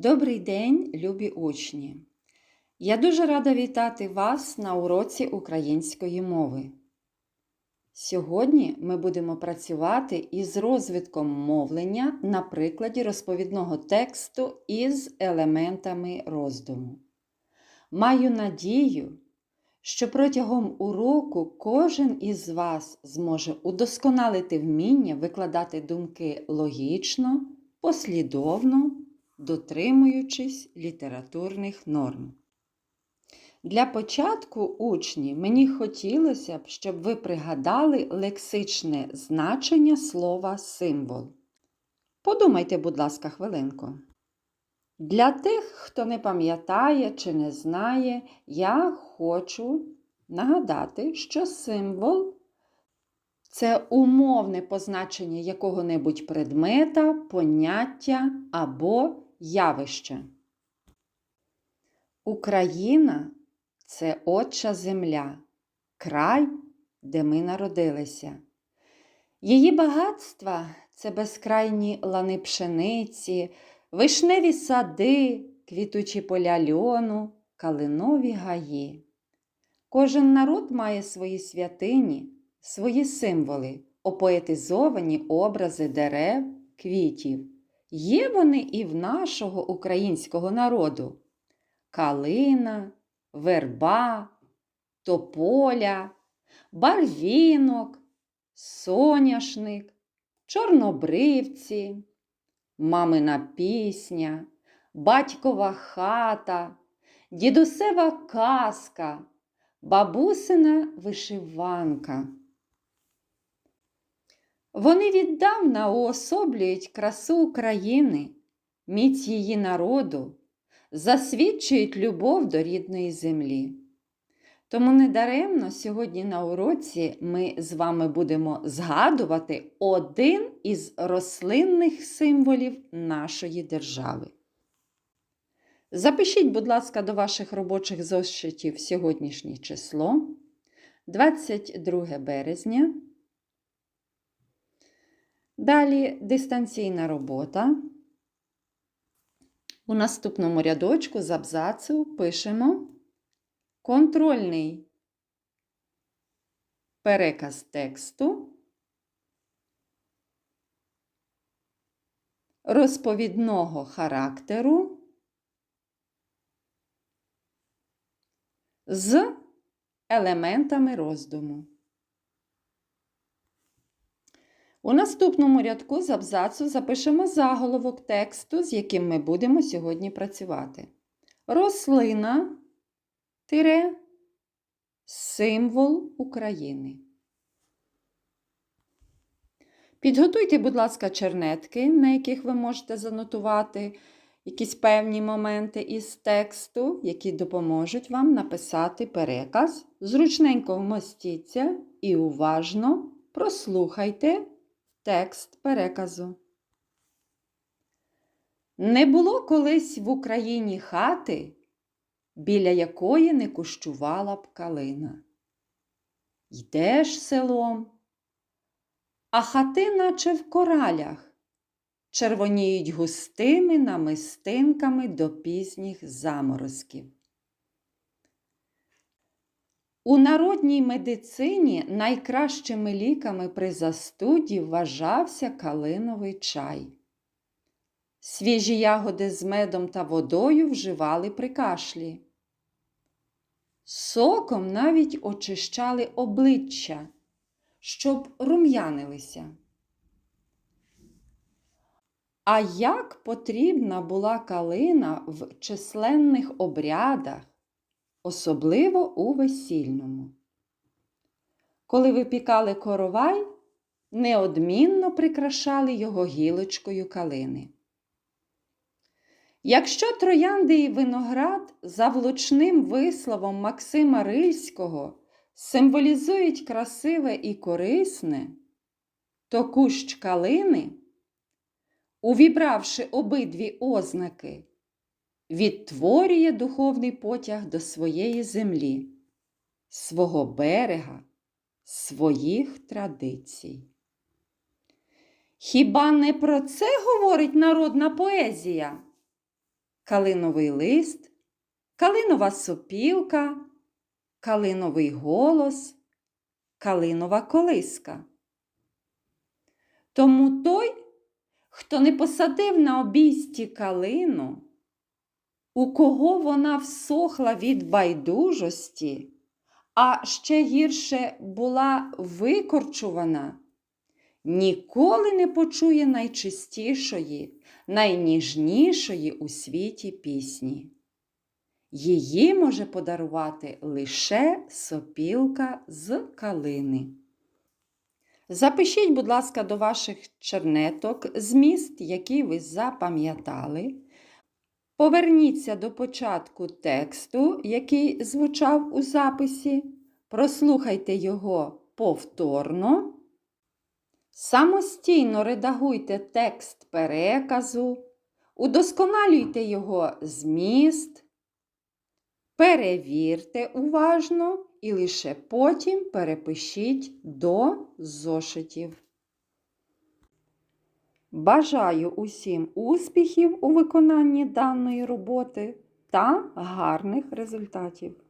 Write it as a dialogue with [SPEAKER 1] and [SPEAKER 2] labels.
[SPEAKER 1] Добрий день, любі учні! Я дуже рада вітати вас на уроці української мови. Сьогодні ми будемо працювати із розвитком мовлення на прикладі розповідного тексту із елементами роздуму. Маю надію, що протягом уроку кожен із вас зможе удосконалити вміння викладати думки логічно, послідовно дотримуючись літературних норм. Для початку, учні, мені хотілося б, щоб ви пригадали лексичне значення слова символ. Подумайте, будь ласка, хвилинку. Для тих, хто не пам'ятає чи не знає, я хочу нагадати, що символ це умовне позначення якого-небудь предмета, поняття або явище. Україна це отча земля, край, де ми народилися. Її багатства це безкрайні лани пшениці, вишневі сади, квітучі поля льону, калинові гаї. Кожен народ має свої святині, свої символи, опоетизовані образи дерев, квітів. Є вони і в нашого українського народу: калина, верба, тополя, барвінок, соняшник, чорнобривці, мамина пісня, батькова хата, дідусева казка, бабусина вишиванка. Вони віддавна уособлюють красу України, міць її народу, засвідчують любов до рідної землі. Тому недаремно сьогодні на уроці ми з вами будемо згадувати один із рослинних символів нашої держави. Запишіть, будь ласка, до ваших робочих зошитів сьогоднішнє число 22 березня. Далі дистанційна робота. У наступному рядочку з абзацу пишемо контрольний переказ тексту, розповідного характеру з елементами роздуму. У наступному рядку з абзацу запишемо заголовок тексту, з яким ми будемо сьогодні працювати. Рослина тире символ України. Підготуйте, будь ласка, чернетки, на яких ви можете занотувати якісь певні моменти із тексту, які допоможуть вам написати переказ. Зручненько вмостіться і уважно прослухайте текст переказу. Не було колись в Україні хати, біля якої не кущувала б калина. Йдеш селом, а хати, наче в коралях, червоніють густими намистинками до пізніх заморозків. У народній медицині найкращими ліками при застуді вважався калиновий чай. Свіжі ягоди з медом та водою вживали при кашлі. Соком навіть очищали обличчя, щоб рум'янилися. А як потрібна була калина в численних обрядах, особливо у весільному? Коли випікали коровай, неодмінно прикрашали його гілочкою калини. Якщо троянди і виноград за влучним висловом Максима Рильського символізують красиве і корисне, то кущ калини, увібравши обидві ознаки, відтворює духовний потяг до своєї землі, свого берега, своїх традицій. Хіба не про це говорить народна поезія? калиновий лист, калинова сопілка, калиновий голос, калинова колиска. Тому той, хто не посадив на обійсті калину, у кого вона всохла від байдужості, а ще гірше була викорчувана, ніколи не почує найчистішої, найніжнішої у світі пісні. Її може подарувати лише сопілка з калини. Запишіть, будь ласка, до ваших чернеток зміст, який ви запам'ятали. Поверніться до початку тексту, який звучав у записі. Прослухайте його повторно. Самостійно редагуйте текст переказу, удосконалюйте його зміст, перевірте уважно і лише потім перепишіть до зошитів. Бажаю усім успіхів у виконанні даної роботи та гарних результатів!